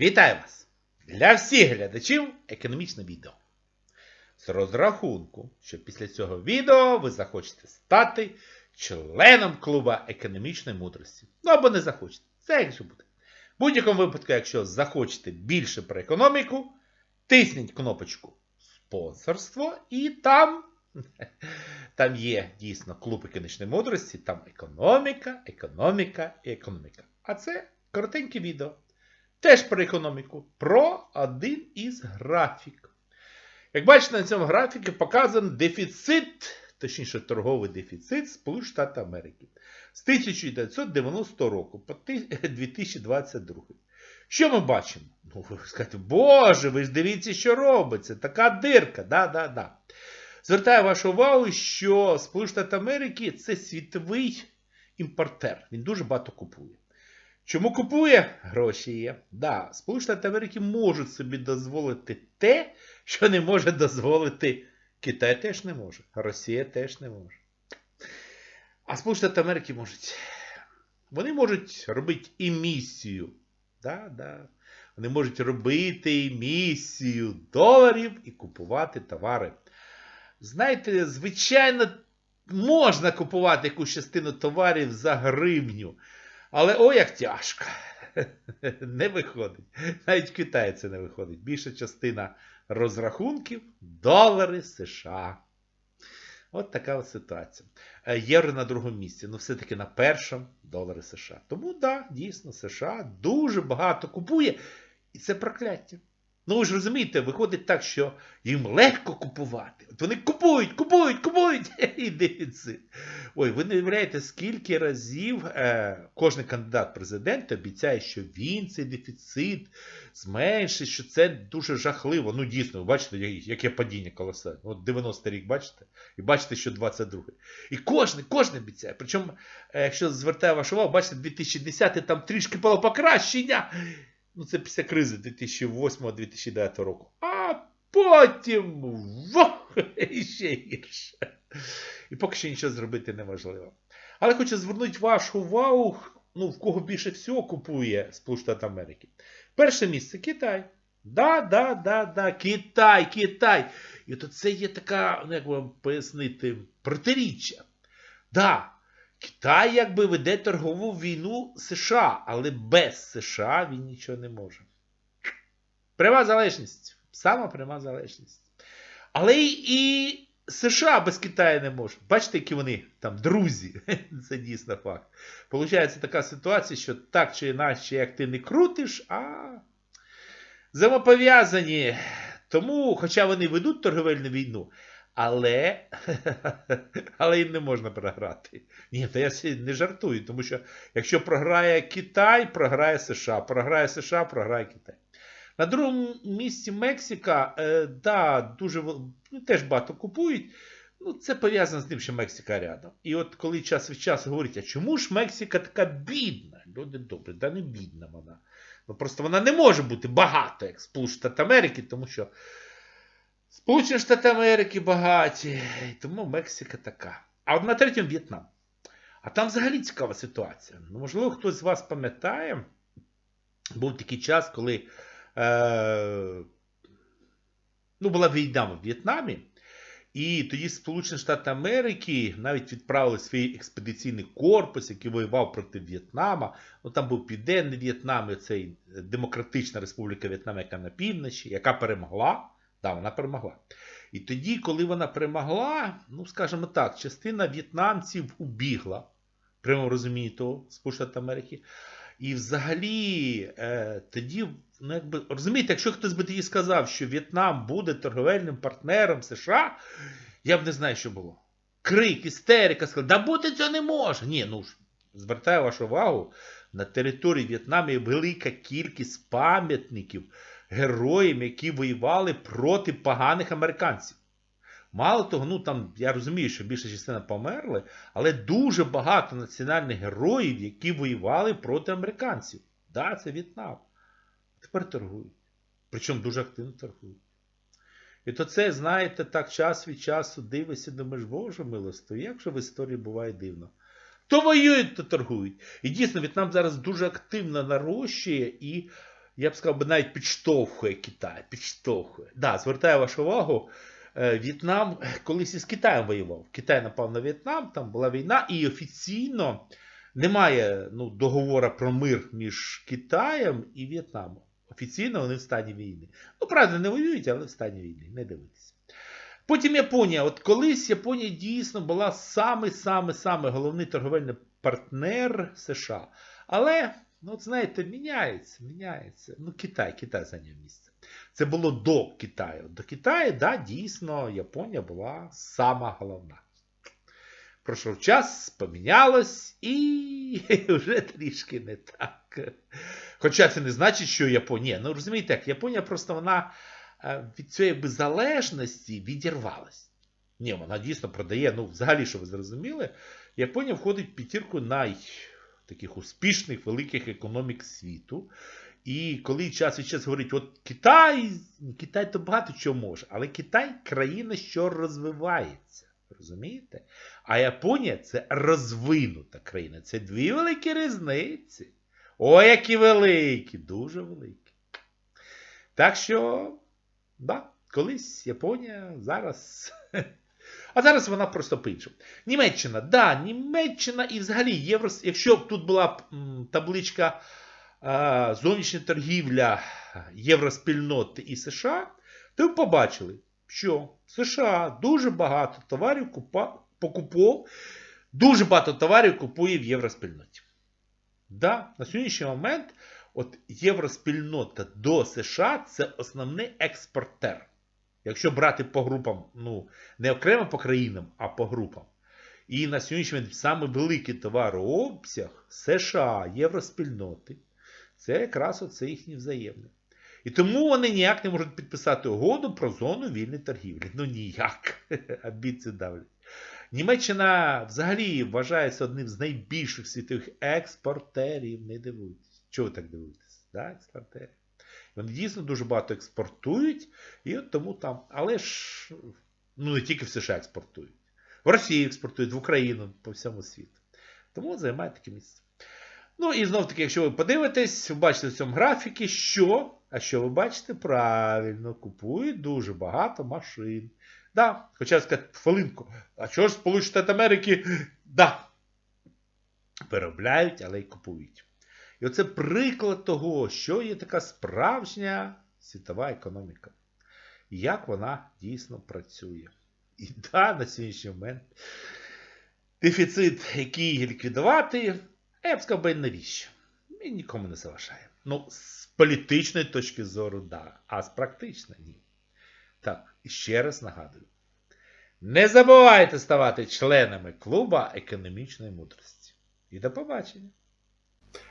Вітаю вас! Для всіх глядачів економічне відео. З розрахунку, що після цього відео ви захочете стати членом клуба економічної мудрості. Ну або не захочете. Це як же буде. В будь-якому випадку, якщо захочете більше про економіку, тисніть кнопочку спонсорство і там. Там є дійсно клуб економічної мудрості, там економіка, економіка і економіка. А це коротеньке відео. Теж про економіку, про один із графік. Як бачите, на цьому графіку показаний дефіцит, точніше торговий дефіцит Сполучених Америки з 1990 року по 2022. Що ми бачимо? Ну, ви скажете, Боже, ви ж дивіться, що робиться. Така дирка. Да, да, да. Звертаю вашу увагу, що Сполучені Штати Америки це світовий імпортер. Він дуже багато купує. Чому купує? Гроші є. Да, Сполучені Америки можуть собі дозволити те, що не може дозволити Китай теж не може, Росія теж не може. А Сполучені Америки можуть. Вони можуть робити емісію. Да, да. Вони можуть робити емісію доларів і купувати товари. Знаєте, звичайно, можна купувати якусь частину товарів за гривню. Але о, як тяжко. Не виходить. Навіть в Китаї це не виходить. Більша частина розрахунків долари США. От така от ситуація. Е, Євро на другому місці, ну все-таки на першому долари США. Тому так, да, дійсно, США дуже багато купує, і це прокляття. Ну ви ж розумієте, виходить так, що їм легко купувати. От вони купують, купують, купують і дефіцит. Ой, ви не уявляєте, скільки разів е, кожен кандидат в президент обіцяє, що він цей дефіцит зменшить, що це дуже жахливо. Ну, дійсно, ви бачите, яке падіння колосальне. От 90 рік бачите, і бачите, що 22-й. І кожен, кожен обіцяє. Причому, е, якщо звертаю вашу увагу, бачите, 2010 там трішки було покращення. Ну, це після кризи 2008-2009 року. А потім вох, ще гірше. І поки що нічого зробити неможливо. Але хочу звернути вашу увагу, ну, в кого більше всього купує Сполучені Америки. Перше місце Китай. Да, да, да, да, Китай, Китай. І от це є така, ну як вам пояснити, протиріччя. Да, Китай якби веде торгову війну США, але без США він нічого не може. Пряма залежність. Сама пряма залежність. Але і США без Китаю не може. Бачите, які вони там друзі. Це дійсно факт. Получається така ситуація, що так чи інакше, як ти не крутиш, а взаємопов'язані. Тому, хоча вони ведуть торговельну війну, але але їм не можна програти. Ні, то я не жартую, тому що якщо програє Китай, програє США, програє США, програє Китай. На другому місці Мексика, е, да, дуже ну, теж багато купують. Ну, Це пов'язано з тим, що Мексика рядом. І от коли час від часу говорять, а чому ж Мексика така бідна? Люди добре, да не бідна вона. Ну, Просто вона не може бути багато, як Сполучені Штати Америки, тому що Сполучені Штати Америки багаті, тому Мексика така. А от на третьому В'єтнам. А там взагалі цікава ситуація. Ну, Можливо, хтось з вас пам'ятає, був такий час, коли е, ну, була війна в В'єтнамі. І тоді Сполучені Штати Америки навіть відправили свій експедиційний корпус, який воював проти В'єтнама. Ну там був Південний В'єтнам, і цей Демократична Республіка В'єтнам, яка на півночі, яка перемогла. Да, вона перемогла. І тоді, коли вона перемогла, ну, скажімо так, частина в'єтнамців убігла, в прямому того, Сполучених Америки. І взагалі, е, тоді, ну, якби, розумієте, якщо хтось би тоді сказав, що В'єтнам буде торговельним партнером США, я б не знаю, що було. Крик, істерика, сказали, да бути цього не може. Ні, ну ж, звертаю вашу увагу, на території В'єтнаму є велика кількість пам'ятників героям, які воювали проти поганих американців. Мало того, ну там я розумію, що більша частина померли, але дуже багато національних героїв, які воювали проти американців. Да, це В'єтнам. Тепер торгують. Причому дуже активно торгують. І то це, знаєте, так час від часу дивишся, думаєш, Боже милосто, як же в історії буває дивно. То воюють, то торгують. І дійсно, В'єтнам зараз дуже активно нарощує і я б сказав, би, навіть підштовхує Китай. Підштовхує. Да, звертаю вашу увагу. е, В'єтнам колись із Китаєм воював. Китай напав на В'єтнам, там була війна, і офіційно немає ну, договору про мир між Китаєм і В'єтнамом. Офіційно вони в стані війни. Ну, правда, не воюють, але в стані війни. Не дивитися. Потім Японія. От колись Японія дійсно була самий-самий-самий головний торговельний партнер США. Але, ну, от знаєте, міняється, міняється. Ну, Китай, Китай зайняв місце. Це було до Китаю. До Китаю, да, дійсно, Японія була сама головна. Пройшов час, помінялось і вже трішки не так. Хоча це не значить, що Японія. Ну розумієте, як Японія просто вона е, від цієї беззалежності відірвалась. Ні, вона дійсно продає. Ну, взагалі, що ви зрозуміли, Японія входить в п'ятірку най таких успішних великих економік світу. І коли час від часу говорить, от Китай, Китай то багато чого може, але Китай країна, що розвивається. Розумієте? А Японія це розвинута країна. Це дві великі різниці. О, які великі, дуже великі. Так що, да, колись Японія зараз. А зараз вона просто по-іншому. Німеччина, да, Німеччина і взагалі євро. Якщо б тут була табличка а, зовнішня торгівля Євроспільноти і США, то ви побачили, що США дуже багато товарів купа, покупов, дуже багато товарів купує в Євроспільноті. Да, на сьогоднішній момент от Євроспільнота до США це основний експортер. Якщо брати по групам, ну, не окремо по країнам, а по групам. І на сьогоднішній момент саме великий товарообсяг США, Євроспільноти, це якраз оце їхній взаємний. І тому вони ніяк не можуть підписати угоду про зону вільної торгівлі. Ну ніяк. Амбіції давлять. Німеччина взагалі вважається одним з найбільших світових експортерів. Не дивуйтесь. Чого ви так дивитесь? Да, експортерів. Вони дійсно дуже багато експортують, і от тому там. Але ж ну не тільки в США експортують. В Росію експортують, в Україну, по всьому світу. Тому займає таке місце. Ну і знов таки, якщо ви подивитесь, ви бачите в цьому графіки, що, а що ви бачите, правильно, купують дуже багато машин. Да, Хоча сказати, хвилинку, а чого ж Сполучені Штати Америки? Да, Переробляють, але й купують. І оце приклад того, що є така справжня світова економіка. І як вона дійсно працює. І да, на сьогоднішній момент дефіцит, який ліквідувати, я б сказав би навіщо? Він нікому не заважає. Ну, з політичної точки зору, да, а з практичної ні. Так, ще раз нагадую. Не забувайте ставати членами клуба економічної мудрості. І до побачення!